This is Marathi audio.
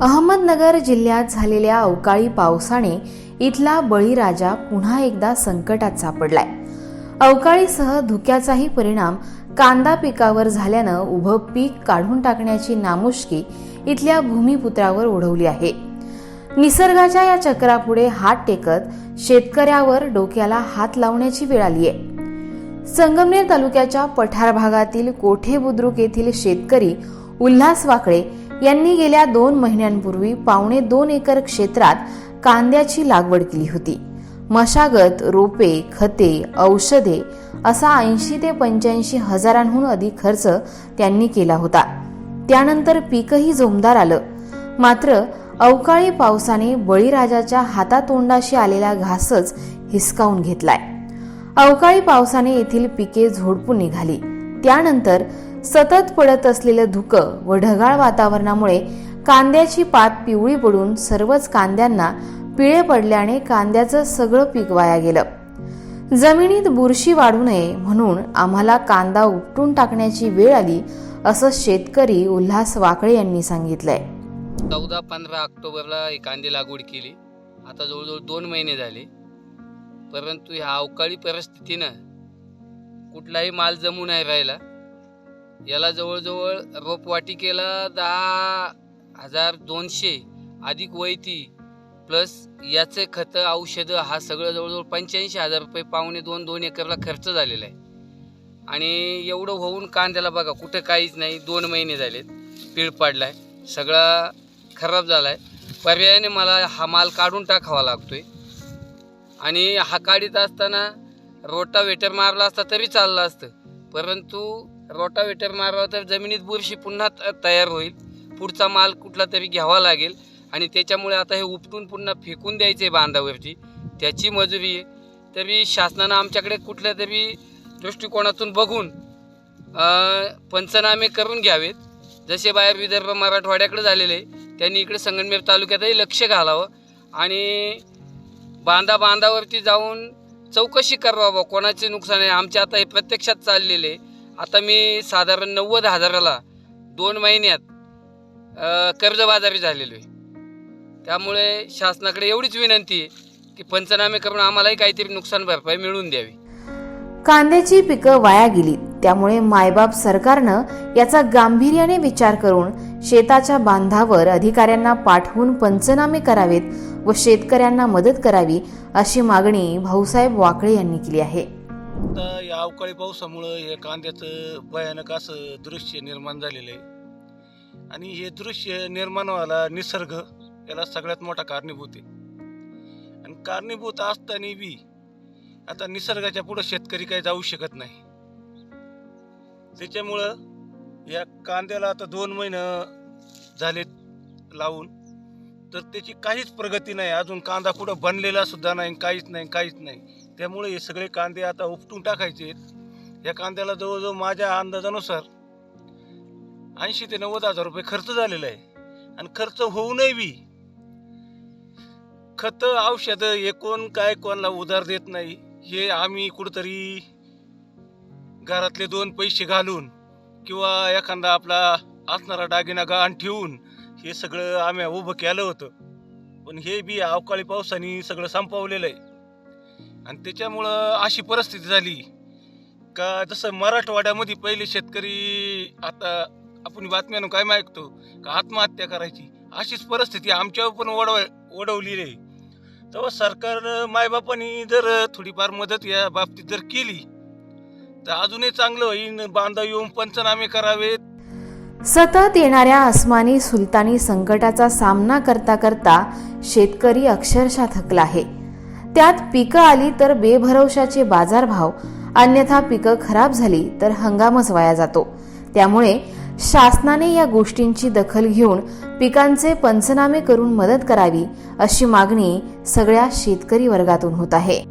अहमदनगर जिल्ह्यात झालेल्या अवकाळी पावसाने इथला बळीराजा पुन्हा एकदा संकटात सापडलाय. अवकाळीसह धुक्याचाही परिणाम कांदा पिकावर झाल्यानं उभं पीक काढून टाकण्याची नामुष्की इथल्या भूमिपुत्रावर ओढवली आहे. निसर्गाच्या या चक्रापुढे हात टेकत शेतकऱ्यावर डोक्याला हात लावण्याची वेळ आली आहे. संगमनेर तालुक्याच्या पठार भागातील कोठे बुद्रुक येथील शेतकरी उल्हास वाकळे यांनी गेल्या दोन महिन्यांपूर्वी पावणे दोन एकर क्षेत्रात कांद्याची लागवड केली होती. मशागत रोपे खते औषधे असा ऐंशी ते पंच्याऐंशी हजारांहून अधिक खर्च त्यांनी केला होता. त्यानंतर पीकही जोमदार आलं. मात्र अवकाळी पावसाने बळीराजाच्या हातातोंडाशी आलेला घासच हिसकावून घेतलाय. अवकाळी पावसाने येथील पिके झोडपून निघाली. त्यानंतर सतत पडत असलेलं धुकं व ढगाळ वातावरणामुळे कांद्याची पात पिवळी पडून सर्वच कांद्यांना पिळे पडल्याने कांद्याचं सगळं पीक वाया गेलं. जमिनीत बुरशी वाढू नये म्हणून आम्हाला कांदा उपटून टाकण्याची वेळ आली असं शेतकरी उल्हास वाकळे यांनी सांगितलंय. चौदा पंधरा ऑक्टोबरला कांदे लागवड केली. आता जवळजवळ दोन महिने झाले. परंतु ह्या अवकाळी परिस्थितीनं कुठलाही माल जमू नाही राहिला. याला जवळजवळ रोपवाटिकेला दहा हजार दोनशे अधिक वैती प्लस याचे खतं औषधं हा सगळं जवळजवळ पंच्याऐंशी हजार रुपये पावणे दोन दोन एकरला खर्च झालेला आहे. आणि एवढं होऊन कांद्याला बघा कुठं काहीच नाही दोन महिने झालेत पीळ पाडला आहे सगळा खराब झाला आहे पर्यायाने मला हा माल काढून टाकावा लागतो आहे आणि हा काढीत असताना रोटावेटर मारला असता तरी चाललं असतं परंतु रोटावेटर मारला तर जमिनीत बुरशी पुन्हा तयार होईल. पुढचा माल कुठला तरी घ्यावा लागेल. आणि त्याच्यामुळे आता हे उपटून पुन्हा फेकून द्यायचे बांधावरती. त्याची मजुरी आहे. तरी शासनानं आमच्याकडे कुठल्या तरी दृष्टिकोनातून बघून पंचनामे करून घ्यावेत. जसे बाहेर विदर्भ मराठवाड्याकडे झालेले त्यांनी इकडे संगमनेर तालुक्यातही लक्ष घालावं. आणि बांधा बांधावरती जाऊन चौकशी करावं. कोणाचे नुकसान आहे? आमच्या आता हे प्रत्यक्षात चाललेले आता मी साधारण नव्वद हजाराला दोन महिन्यात कर्जबाजारी झालेलो आहे. त्यामुळे शासनाकडे एवढीच विनंती आहे की पंचनामे करून आम्हालाही काहीतरी नुकसान भरपाई मिळवून द्यावी. कांद्याची पिकं वाया गेली त्यामुळे मायबाप सरकारनं याचा गांभीर्याने विचार करून शेताच्या बांधावर अधिकाऱ्यांना पाठवून पंचनामे करावेत व शेतकऱ्यांना मदत करावी अशी मागणी भाऊसाहेब वाकळे यांनी केली आहे. अवकाळी पावसामुळं हे कांद्याचं भयानक असं दृश्य निर्माण झालेलं आहे. आणि हे दृश्य निर्माण व्हायला निसर्ग याला सगळ्यात मोठा कारणीभूत आहे. आणि कारणीभूत असताना बी आता निसर्गाच्या पुढं शेतकरी काही जाऊ शकत नाही. त्याच्यामुळं या कांद्याला आता दोन महिने झाले लावून तर त्याची काहीच प्रगती नाही. अजून कांदा कुठं बनलेला सुद्धा नाही काहीच नाही काहीच नाही. त्यामुळे हे सगळे कांदे आता उपटून टाकायचे आहेत. या कांद्याला जवळजवळ माझ्या अंदाजानुसार ऐंशी ते नव्वद हजार रुपये खर्च झालेला आहे. आणि खर्च होऊनही बी खत औषधं हे कोण काय कोणाला उधार देत नाही. हे आम्ही कुठंतरी घरातले दोन पैसे घालून किंवा एखादा आपला असणारा दागिना गहाण ठेवून हे सगळं आम्ही उभं केलं होतं. पण हे बी अवकाळी पावसाने सगळं संपवलेलं आहे. आणि त्याच्यामुळं अशी परिस्थिती झाली. का जसं मराठवाड्यामध्ये पहिले शेतकरी आता आपण बातम्यानं काय ऐकतो का आत्महत्या करायची अशीच परिस्थिती आमच्यावर पण ओढव ओढवलेली आहे. तेव्हा सरकार मायबापांनी जर थोडीफार मदत या बाबतीत जर केली तर अजूनही चांगलं होईल बांधा येऊन पंचनामे करावेत. सतत येणाऱ्या अस्मानी सुलतानी संकटाचा सामना करता करता शेतकरी अक्षरशः थकला आहे. त्यात पिकं आली तर बेभरवशाचे बाजारभाव अन्यथा पिकं खराब झाली तर हंगामच वाया जातो. त्यामुळे शासनाने या गोष्टींची दखल घेऊन पिकांचे पंचनामे करून मदत करावी अशी मागणी सगळ्या शेतकरी वर्गातून होत आहे.